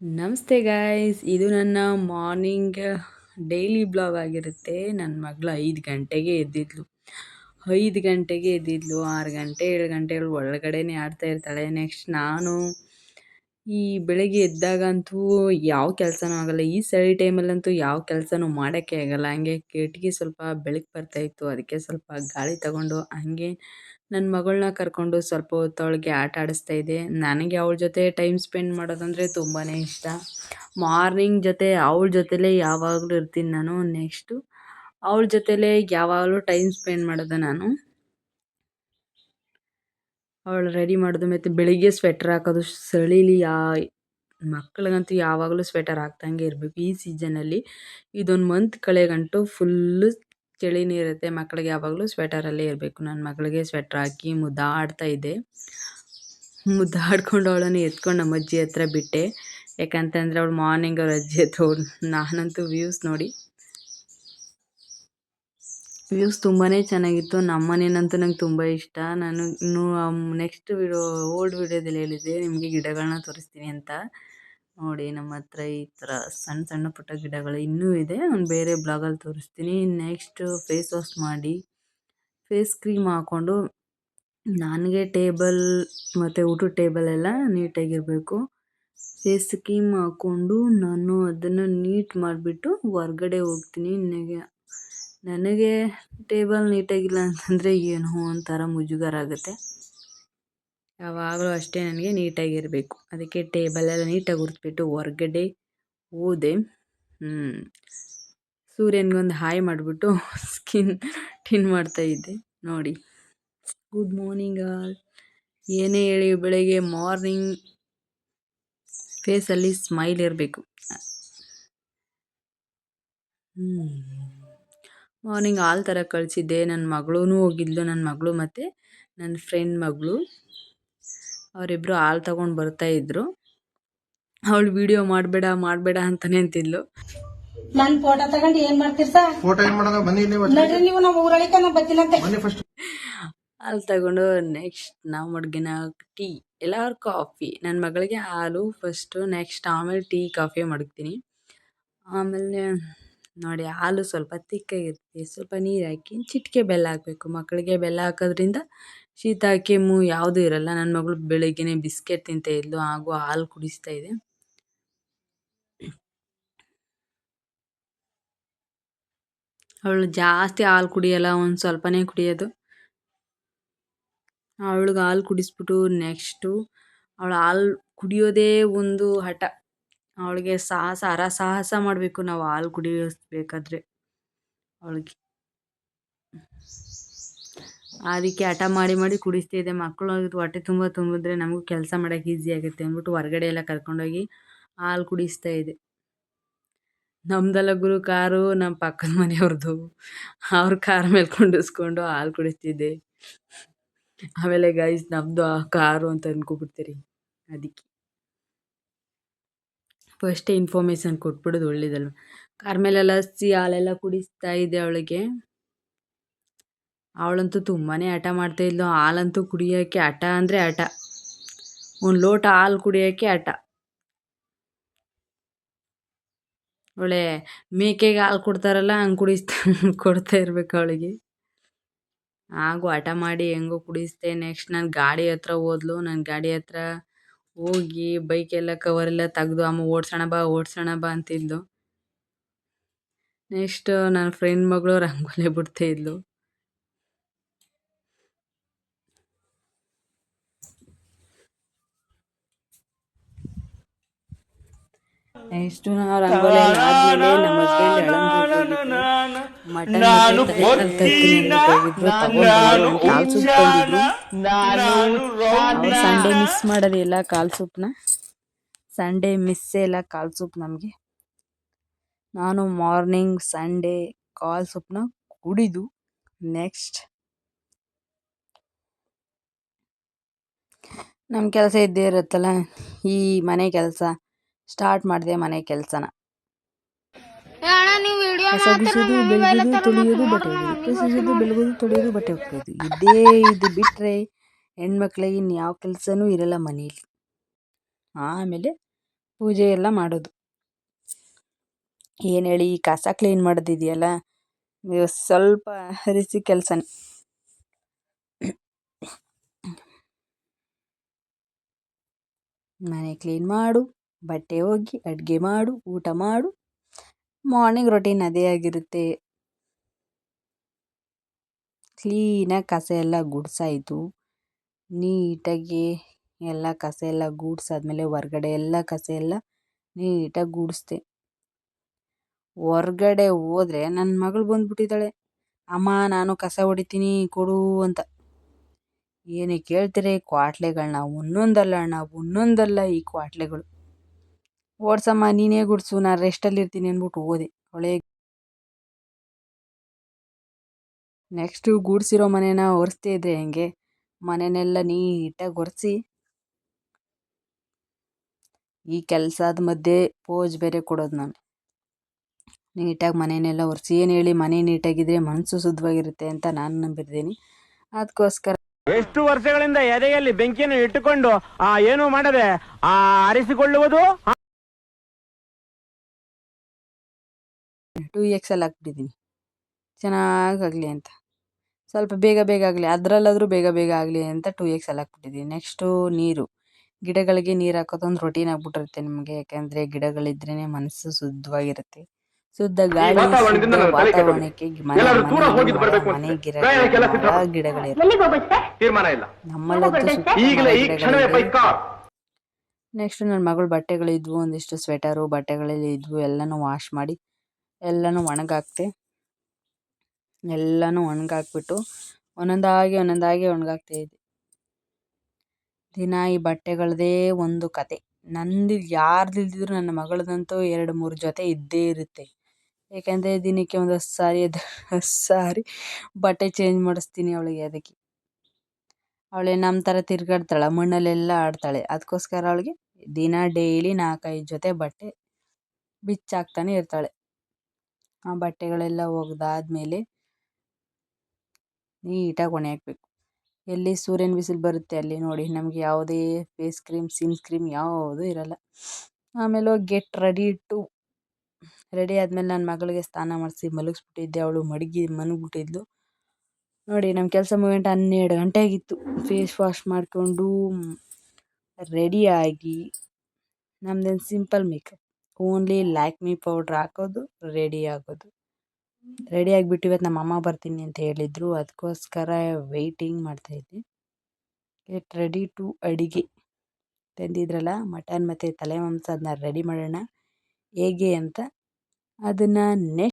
ನಮಸ್ತೆ ಗಾಯ್ಸ್ ಇದು ನನ್ನ ಮಾರ್ನಿಂಗ್ ಡೈಲಿ ಬ್ಲಾಗ್ ಆಗಿರುತ್ತೆ. ನನ್ನ ಮಗಳು ಐದು ಗಂಟೆಗೆ ಎದ್ದಿದ್ಲು. ಐದು ಗಂಟೆಗೆ ಎದ್ದಿದ್ಲು. ಆರು ಗಂಟೆ, ಏಳು ಗಂಟೆ ಒಳಗಡೆನೇ ಆಡ್ತಾ ಇರ್ತಾಳೆ. ನೆಕ್ಸ್ಟ್ ನಾನು ಈ ಬೆಳಗ್ಗೆ ಎದ್ದಾಗಂತೂ ಯಾವ ಕೆಲಸನೂ ಆಗಲ್ಲ. ಈ ಸರಿ ಟೈಮಲ್ಲಂತೂ ಯಾವ ಕೆಲಸನೂ ಮಾಡೋಕ್ಕೆ ಆಗಲ್ಲ. ಹಂಗೆ ಕಿಟಕಿ ಸ್ವಲ್ಪ ಬೆಳಕು ಬರ್ತಾಯಿತ್ತು ಅದಕ್ಕೆ ಸ್ವಲ್ಪ ಗಾಳಿ ತಗೊಂಡು ಹಂಗೆ ನನ್ನ ಮಗಳನ್ನ ಕರ್ಕೊಂಡು ಸ್ವಲ್ಪ ಹೊತ್ತು ಅವಳಿಗೆ ಆಟ ಆಡಿಸ್ತಾ ಇದ್ದೆ. ನನಗೆ ಅವಳ ಜೊತೆ ಟೈಮ್ ಸ್ಪೆಂಡ್ ಮಾಡೋದಂದರೆ ತುಂಬಾ ಇಷ್ಟ. ಮಾರ್ನಿಂಗ್ ಜೊತೆ ಅವಳ ಜೊತೆಲೇ ಯಾವಾಗಲೂ ಇರ್ತೀನಿ ನಾನು ನೆಕ್ಸ್ಟು. ಅವಳ ಜೊತೆಲೇ ಯಾವಾಗಲೂ ಟೈಮ್ ಸ್ಪೆಂಡ್ ಮಾಡೋದು ನಾನು. ಅವಳು ರೆಡಿ ಮಾಡೋದು ಮತ್ತು ಬೆಳಿಗ್ಗೆ ಸ್ವೆಟ್ರ್ ಹಾಕೋದು ಸಳೀಲಿ ಯಾ ಮಕ್ಳಿಗಂತೂ ಯಾವಾಗಲೂ ಸ್ವೆಟರ್ ಹಾಕ್ದಂಗೆ ಇರಬೇಕು ಈ ಸೀಸನಲ್ಲಿ. ಇದೊಂದು ಮಂತ್ ಕಳೆಗಂಟು ಫುಲ್ಲು ಚಳಿನೇ ಇರುತ್ತೆ. ಮಕ್ಕಳಿಗೆ ಯಾವಾಗಲೂ ಸ್ವೆಟರಲ್ಲೇ ಇರಬೇಕು. ನನ್ನ ಮಗಳಿಗೆ ಸ್ವೆಟ್ರ್ ಹಾಕಿ ಮುದ್ದಾಡ್ತಾ ಇದ್ದೆ. ಮುದ್ದಾಡ್ಕೊಂಡು ಅವಳನ್ನು ಎತ್ಕೊಂಡು ನಮ್ಮ ಅಜ್ಜಿ ಹತ್ರ ಬಿಟ್ಟೆ. ಯಾಕಂತಂದರೆ ಅವಳು ಮಾರ್ನಿಂಗ್ ಅವ್ರ ಅಜ್ಜಿ ಹತ್ರ ನಾನಂತೂ ವ್ಯೂಸ್ ನೋಡಿ. ವ್ಯೂಸ್ ತುಂಬಾ ಚೆನ್ನಾಗಿತ್ತು. ನಮ್ಮ ಮನೇನಂತೂ ನಂಗೆ ತುಂಬ ಇಷ್ಟ. ನಾನು ಇನ್ನೂ ನೆಕ್ಸ್ಟ್ ವಿಡಿಯೋ ಓಲ್ಡ್ ವಿಡಿಯೋದಲ್ಲಿ ಹೇಳಿದ್ದೆ, ನಿಮಗೆ ಗಿಡಗಳನ್ನ ತೋರಿಸ್ತೀನಿ ಅಂತ. ನೋಡಿ ನಮ್ಮ ಹತ್ರ ಈ ಥರ ಸಣ್ಣ ಸಣ್ಣ ಪುಟ್ಟ ಗಿಡಗಳು ಇನ್ನೂ ಇದೆ. ನಾನು ಬೇರೆ ಬ್ಲಾಗಲ್ಲಿ ತೋರಿಸ್ತೀನಿ. ನೆಕ್ಸ್ಟ್ ಫೇಸ್ ವಾಶ್ ಮಾಡಿ ಫೇಸ್ ಕ್ರೀಮ್ ಹಾಕ್ಕೊಂಡು ನನಗೆ ಟೇಬಲ್ ಮತ್ತು ಊಟದ ಟೇಬಲ್ ಎಲ್ಲ ನೀಟಾಗಿರಬೇಕು ಫೇಸ್ ಕ್ರೀಮ್ ಹಾಕ್ಕೊಂಡು ನಾನು ಅದನ್ನು ನೀಟ್ ಮಾಡಿಬಿಟ್ಟು ಹೊರ್ಗಡೆ ಹೋಗ್ತೀನಿ. ನನಗೆ ನನಗೆ ಟೇಬಲ್ ನೀಟಾಗಿಲ್ಲ ಅಂತಂದರೆ ಏನೋ ಒಂಥರ ಮುಜುಗರ ಆಗುತ್ತೆ. ಯಾವಾಗಲೂ ಅಷ್ಟೇ ನನಗೆ ನೀಟಾಗಿರಬೇಕು. ಅದಕ್ಕೆ ಟೇಬಲೆಲ್ಲ ನೀಟಾಗಿ ಉರ್ದ್ಬಿಟ್ಟು ಹೊರ್ಗಡೆ ಹೋದೆ ಸೂರ್ಯನಿಗೊಂದು ಹಾಯ್ ಮಾಡಿಬಿಟ್ಟು ಸ್ಕಿನ್ ಟಿನ್ ಮಾಡ್ತಾಯಿದ್ದೆ ನೋಡಿ. ಗುಡ್ ಮಾರ್ನಿಂಗ್ ಆಲ್ ಏನೇ ಹೇಳಿ ಬೆಳಗ್ಗೆ ಮಾರ್ನಿಂಗ್ ಫೇಸಲ್ಲಿ ಸ್ಮೈಲ್ ಇರಬೇಕು. ಮಾರ್ನಿಂಗ್ ಆಲ್ ಥರ ಕಳಿಸಿದ್ದೆ. ನನ್ನ ಮಗಳೂ ಹೋಗಿದ್ಲು. ನನ್ನ ಮಗಳು ಮತ್ತು ನನ್ನ ಫ್ರೆಂಡ್ ಮಗಳು. ಅವರಿಬ್ಬರು ಹಾಲು ತಗೊಂಡು ಬರ್ತಾಯಿದ್ರು ಅವಳು ವಿಡಿಯೋ ಮಾಡಬೇಡ ಮಾಡಬೇಡ ಅಂತಾನೆ ಅಂತಿದ್ಲು. ನನ್ ಫೋಟೋ ತಗೊಂಡು ಏನ್ ಮಾಡ್ತೀರಿ ಸರ್? ಫೋಟೋ ಏನ್ ಮಾಡೋದು? ಬನ್ನಿ ನೀವು ನಡ್ರಿ ನೀವು ನಮ್ಮ ಊರಳಿಕ ನಾ ಬರ್ತೀನಂತೆ ಬನ್ನಿ ಫಸ್ಟ್ ಹಾಲು ತಗೊಂಡು ನೆಕ್ಸ್ಟ್ ನಾವು ಮಡ್ಗಿನ ಟೀ ಎಲ್ಲರೂ ಕಾಫಿ ನನ್ನ ಮಗಳಿಗೆ ಹಾಲು ಫಸ್ಟು ನೆಕ್ಸ್ಟ್ ಆಮೇಲೆ ಟೀ ಕಾಫಿ ಮಡಗ್ತೀನಿ. ಆಮೇಲೆ ನೋಡಿ ಹಾಲು ಸ್ವಲ್ಪ ತಿಕ್ಕಾಗಿರುತ್ತೆ ಸ್ವಲ್ಪ ನೀರು ಹಾಕಿ ಚಿಟಿಕೆ ಬೆಲ್ಲ ಹಾಕಬೇಕು. ಮಕ್ಕಳಿಗೆ ಬೆಲ್ಲ ಹಾಕೋದ್ರಿಂದ ಶೀತ ಕೆಮ್ಮು ಯಾವುದೂ ಇರಲ್ಲ. ನನ್ನ ಮಗಳು ಬೆಳಗ್ಗೆನೇ ಬಿಸ್ಕೆಟ್ ತಿಂತಾ ಇದ್ಲು. ಹಾಗೂ ಹಾಲು ಕುಡಿಸ್ತಾ ಇದೆ. ಅವಳು ಜಾಸ್ತಿ ಹಾಲು ಕುಡಿಯಲ್ಲ. ಒಂದು ಸ್ವಲ್ಪನೇ ಕುಡಿಯೋದು. ಅವಳಿಗೆ ಹಾಲು ಕುಡಿಸ್ಬಿಟ್ಟು ನೆಕ್ಸ್ಟು ಅವಳು ಹಾಲು ಕುಡಿಯೋದೇ ಒಂದು ಹಠ. ಅವಳಿಗೆ ಸಾಹಸ ಸಾಹಸ ಮಾಡಬೇಕು. ನಾವು ಹಾಲು ಕುಡಿಯೋಸ್ಬೇಕಾದ್ರೆ ಅವಳಿಗೆ. ಅದಕ್ಕೆ ಹಠ ಮಾಡಿ ಮಾಡಿ ಕುಡಿಸ್ತಾ ಇದೆ ಮಕ್ಕಳು ಹೊಟ್ಟೆ ತುಂಬ ತುಂಬಿದ್ರೆ ನಮಗೂ ಕೆಲಸ ಮಾಡೋಕೆ ಈಸಿ ಆಗುತ್ತೆ ಅಂದ್ಬಿಟ್ಟು ಹೊರಗಡೆ ಎಲ್ಲ ಕರ್ಕೊಂಡೋಗಿ ಹಾಲು ಕುಡಿಸ್ತಾ ಇದೆ ನಮ್ದೆಲ್ಲ ಗುರು ಕಾರು ನಮ್ಮ ಪಕ್ಕದ ಮನೆಯವ್ರದ್ದು ಅವ್ರ ಕಾರ್ ಮೇಲೆ ಕುಂಡಿಸ್ಕೊಂಡು ಹಾಲು ಕುಡಿಸ್ತಿದ್ದೆ. ಆಮೇಲೆ ಗೈಸ್ ನಮ್ದು ಆ ಕಾರು ಅಂತ ಅನ್ಕೊಬಿಡ್ತೀರಿ ಅದಕ್ಕೆ. ಫಸ್ಟೇ ಇನ್ಫಾರ್ಮೇಷನ್ ಕೊಟ್ಬಿಡೋದು ಒಳ್ಳೇದಲ್ವ? ಕಾರ್ ಮೇಲೆಲ್ಲ ಹಸಿ ಹಾಲೆಲ್ಲ ಕುಡಿಸ್ತಾ ಇದೆ ಅವಳಿಗೆ. ಅವಳಂತೂ ತುಂಬಾ ಹಠ ಮಾಡ್ತಾಯಿದ್ಲು ಹಾಲಂತೂ ಕುಡಿಯೋಕ್ಕೆ ಹಠ ಅಂದರೆ ಹಠ. ಒಂದು ಲೋಟ ಹಾಲು ಕುಡಿಯೋಕ್ಕೆ ಹಠ. ಒಳ್ಳೆ ಮೇಕೆಗೆ ಹಾಲು ಕೊಡ್ತಾರಲ್ಲ, ಹಂಗೆ ಕುಡಿಸ್ತಾ ಕೊಡ್ತಾ ಇರ್ಬೇಕು ಅವಳಿಗೆ. ಹಾಗೂ ಹಠ ಮಾಡಿ ಹೆಂಗೋ ಕುಡಿಸ್ದೆ. ನೆಕ್ಸ್ಟ್ ನಾನು ಗಾಡಿ ಹತ್ರ ಹೋದ್ಲು. ನನ್ನ ಗಾಡಿ ಹತ್ರ ಹೋಗಿ ಬೈಕ್ ಎಲ್ಲ ಕವರೆಲ್ಲ ತೆಗ್ದು, ಅಮ್ಮ ಓಡ್ಸೋಣ ಬಾ ಓಡ್ಸೋಣ ಬಾ ಅಂತಿದ್ಲು. ನೆಕ್ಸ್ಟ್ ನನ್ನ ಫ್ರೆಂಡ್ ಮಗಳು ರಂಗೋಲಿ ಬಿಡ್ತಾಯಿದ್ಲು ನೆಕ್ಸ್ಟ್ ನಾವು ರಂಗೋಲಿ ಆದ್ಮೇಲೆ ನಮ್ಮ ಕಾಲ್ ಸೂಪ್ ತಂದಿದ್ರು ಅವ್ರು ಸಂಡೇ ಮಿಸ್ ಮಾಡೋದಿಲ್ಲ ಕಾಲ್ ಸೂಪ್ನ. ಸಂಡೇ ಮಿಸ್ಸೇ ಇಲ್ಲ ಕಾಲ್ ಸೂಪ್ ನಮಗೆ. ನಾನು ಮಾರ್ನಿಂಗ್ ಸಂಡೇ ಕಾಲ್ ಸೂಪ್ನ ಕುಡಿದು ನೆಕ್ಸ್ಟ್ ನಮ್ಮ ಕೆಲಸ ಇದ್ದೇ ಇರುತ್ತಲ್ಲ ಈ ಮನೆ ಕೆಲಸ. ಸ್ಟಾರ್ಟ್ ಮಾಡಿದೆ ಮನೆ ಕೆಲಸನ. ಕಸ ಗುಡಿಸೋದು ಬೆಳಗೋದು ತೊಳೆಯೋದು ಬಟ್ಟೆ ಒಗೆಯೋದು ಬೆಳಗೋದು ತೊಳೆಯೋದು ಬಟ್ಟೆ ಒಗೆಯೋದು ಇದೇ ಇದು ಬಿಟ್ಟರೆ ಹೆಣ್ಮಕ್ಳಿಗೆ ಇನ್ಯಾವ ಕೆಲಸನೂ ಇರಲ್ಲ ಮನೆಯಲ್ಲಿ ಆಮೇಲೆ ಪೂಜೆ ಎಲ್ಲ ಮಾಡೋದು. ಏನು ಹೇಳಿ ಈ ಕಸ ಕ್ಲೀನ್ ಮಾಡೋದಿದೆಯಲ್ಲ? ಸ್ವಲ್ಪ ರಿಸಿ ಕೆಲಸನೇ. ಮನೆ ಕ್ಲೀನ್ ಮಾಡು. ಬಟ್ಟೆ ಒಗಿ ಅಡುಗೆ ಮಾಡು, ಊಟ ಮಾಡು. ಮಾರ್ನಿಂಗ್ ರೊಟೀನ್ ಅದೇ ಆಗಿರುತ್ತೆ. ಕ್ಲೀನಾಗಿ ಕಸ ಎಲ್ಲ ಗುಡಿಸಾಯ್ತು. ನೀಟಾಗಿ ಎಲ್ಲ ಕಸ ಎಲ್ಲ ಗೂಡ್ಸಾದ್ಮೇಲೆ ಹೊರ್ಗಡೆ ಎಲ್ಲ ಕಸ ಎಲ್ಲ ನೀಟಾಗಿ ಗುಡಿಸ್ದೆ. ಹೊರ್ಗಡೆ ಹೋದರೆ ನನ್ನ ಮಗಳು ಬಂದ್ಬಿಟ್ಟಿದ್ದಾಳೆ. ಅಮ್ಮ, ನಾನು ಕಸ ಹೊಡಿತೀನಿ, ಕೊಡು ಅಂತ. ಏನೇ ಕೇಳ್ತೀರಿ ಕ್ವಾಟ್ಲೆಗಳನ್ನ ಒಂದೊಂದಲ್ಲ ಅಣ್ಣ, ಒಂದೊಂದಲ್ಲ ಈ ಕ್ವಾಟ್ಲೆಗಳು. ಓಡ್ಸಮ್ಮ, ನೀನೇ ಗುಡಿಸು ನಾನು ರೆಸ್ಟಲ್ಲಿ ಇರ್ತೀನಿ ಅಂದ್ಬಿಟ್ಟು ಹೋದೆ ಹೊಳೆ ನೆಕ್ಸ್ಟು ಗುಡಿಸಿರೋ ಮನೆನ ಒರೆಸ್ದೇ ಇದ್ರೆ ಹೆಂಗೆ? ಮನೆನೆಲ್ಲ ನೀಟಾಗಿ ಒರೆಸಿ. ಈ ಕೆಲಸದ ಮಧ್ಯೆ ಪೋಜ್ ಬೇರೆ ಕೊಡೋದು ನಾನು. ನೀಟಾಗಿ ಮನೆಯನ್ನೆಲ್ಲ ಒರೆಸಿ. ಏನು ಹೇಳಿ ಮನೆ ನೀಟಾಗಿದ್ರೆ ಮನಸ್ಸು ಶುದ್ಧವಾಗಿರುತ್ತೆ ಅಂತ ನಾನು ನಂಬಿದ್ದೀನಿ. ಅದಕ್ಕೋಸ್ಕರ ಎಷ್ಟು ವರ್ಷಗಳಿಂದ ಎದೆಯಲ್ಲಿ ಬೆಂಕಿಯನ್ನು ಇಟ್ಟುಕೊಂಡು, ಆ, ಏನು ಮಾಡದೆ, ಆ ಆರಿಸಿಕೊಳ್ಳುವುದು ಟೂ ಎಲ್ ಹಾಕ್ಬಿಟ್ಟಿದ್ದೀನಿ ಚೆನ್ನಾಗಾಗಲಿ ಅಂತ. ಸ್ವಲ್ಪ ಬೇಗ ಬೇಗ ಆಗಲಿ ಅದರಲ್ಲಾದರೂ ಬೇಗ ಬೇಗ ಆಗಲಿ ಅಂತ ಟೂ ಎಲ್ ಹಾಕ್ಬಿಟ್ಟಿದ್ದೀನಿ ನೆಕ್ಸ್ಟು ನೀರು. ಗಿಡಗಳಿಗೆ ನೀರು ಹಾಕೋದೊಂದು ರೊಟೀನ್ ಆಗ್ಬಿಟ್ಟಿರುತ್ತೆ ನಿಮಗೆ ಯಾಕೆಂದರೆ ಗಿಡಗಳಿದ್ರೇ ಮನಸ್ಸು ಶುದ್ಧವಾಗಿರುತ್ತೆ. ಶುದ್ಧ ಗಾಳಿ ಶುದ್ಧ. ವಾತಾವರಣಕ್ಕೆ ಮನೆ. ಗಿಡ ಸಿದ್ಧ. ಗಿಡಗಳಿರುತ್ತೆ. ನಮ್ಮಲ್ಲಂತೂ. ನೆಕ್ಸ್ಟ್ ನನ್ನ ಮಗಳು ಬಟ್ಟೆಗಳಿದ್ವು ಒಂದಿಷ್ಟು ಸ್ವೆಟರು ಬಟ್ಟೆಗಳೆಲ್ಲ ಇದ್ವು ಎಲ್ಲನೂ ವಾಶ್ ಮಾಡಿ ಎಲ್ಲನೂ ಒಣಗಾಕ್ತೆ. ಎಲ್ಲನೂ ಒಣಗಾಕ್ಬಿಟ್ಟು ಒಂದೊಂದಾಗಿ ಒಂದೊಂದಾಗಿ ಒಣಗಾಕ್ತಾ ಇದ್ದೆ. ದಿನ ಈ ಬಟ್ಟೆಗಳದೇ ಒಂದು ಕತೆ. ನಂದು ಯಾರ್ದು ಇಲ್ದಿದ್ರು ನನ್ನ ಮಗಳದಂತೂ ಎರಡು ಮೂರು ಜೊತೆ ಇದ್ದೇ ಇರುತ್ತೆ. ಏಕೆಂದರೆ ದಿನಕ್ಕೆ ಒಂದು ಹತ್ತು ಸಾರಿ ಅದು ಹತ್ತು ಸಾರಿ ಬಟ್ಟೆ ಚೇಂಜ್ ಮಾಡಿಸ್ತೀನಿ ಅವಳಿಗೆ ಅದಕ್ಕೆ. ಅವಳೆ ನಮ್ಮ ಥರ ತಿರ್ಗಾಡ್ತಾಳೆ ಮಣ್ಣಲ್ಲೆಲ್ಲ ಆಡ್ತಾಳೆ. ಅದಕ್ಕೋಸ್ಕರ ಅವಳಿಗೆ ದಿನ ಡೈಲಿ ನಾಲ್ಕೈದು ಜೊತೆ ಬಟ್ಟೆ ಬಿಚ್ಚಾಕ್ತಾನೆ ಇರ್ತಾಳೆ. ಆ ಬಟ್ಟೆಗಳೆಲ್ಲ ಒಗೆದಾದ್ಮೇಲೆ ನೀಟಾಗಿ ಒಣ ಹಾಕ್ಬೇಕು ಎಲ್ಲಿ ಸೂರ್ಯನ ಬಿಸಿಲು ಬರುತ್ತೆ ಅಲ್ಲಿ ನೋಡಿ, ನಮಗೆ ಯಾವುದೇ ಫೇಸ್ ಕ್ರೀಮ್, ಸಿಮ್ ಕ್ರೀಮ್ ಯಾವುದೂ ಇರಲ್ಲ. ಆಮೇಲೆ ಗೆಟ್ ರೆಡಿ ಟು ರೆಡಿ ಆದಮೇಲೆ ನನ್ನ ಮಗಳಿಗೆ ಸ್ನಾನ ಮಾಡಿಸಿ ಮಲಗಿಸ್ಬಿಟ್ಟಿದ್ದೆ. ಅವಳು ಮಡಗಿ ಮನಗ್ಬಿಟ್ಟಿದ್ಲು ನೋಡಿ, ನಮ್ಮ ಕೆಲಸ ಮುಗಿಯಂಟ ಹನ್ನೆರಡು ಗಂಟೆ ಆಗಿತ್ತು. ಫೇಸ್ ವಾಶ್ ಮಾಡಿಕೊಂಡು ರೆಡಿಯಾಗಿ ನಮ್ದೇನು simple makeup only Lakme powder ಹಾಕೋದು ರೆಡಿ ಆಗೋದು. ರೆಡಿ ಆಗಿಬಿಟ್ಟು ಇವತ್ತು ನಮ್ಮ ಅಮ್ಮ ಬರ್ತೀನಿ ಅಂತ ಹೇಳಿದ್ರು. ಅದಕ್ಕೋಸ್ಕರ ವೆಯ್ಟಿಂಗ್ ಮಾಡ್ತಾಯಿದ್ದೆ ಗೆಟ್ ರೆಡಿ ಟು ಅಡಿಗೆ. ತಂದಿದ್ರಲ್ಲ ಮಟನ್ ಮತ್ತು ತಲೆ ಮಾಂಸ ಅದನ್ನ ರೆಡಿ ಮಾಡೋಣ. ಹೇಗೆ ಅಂತ ಅದನ್ನು ನೆಕ್ಸ್ಟ್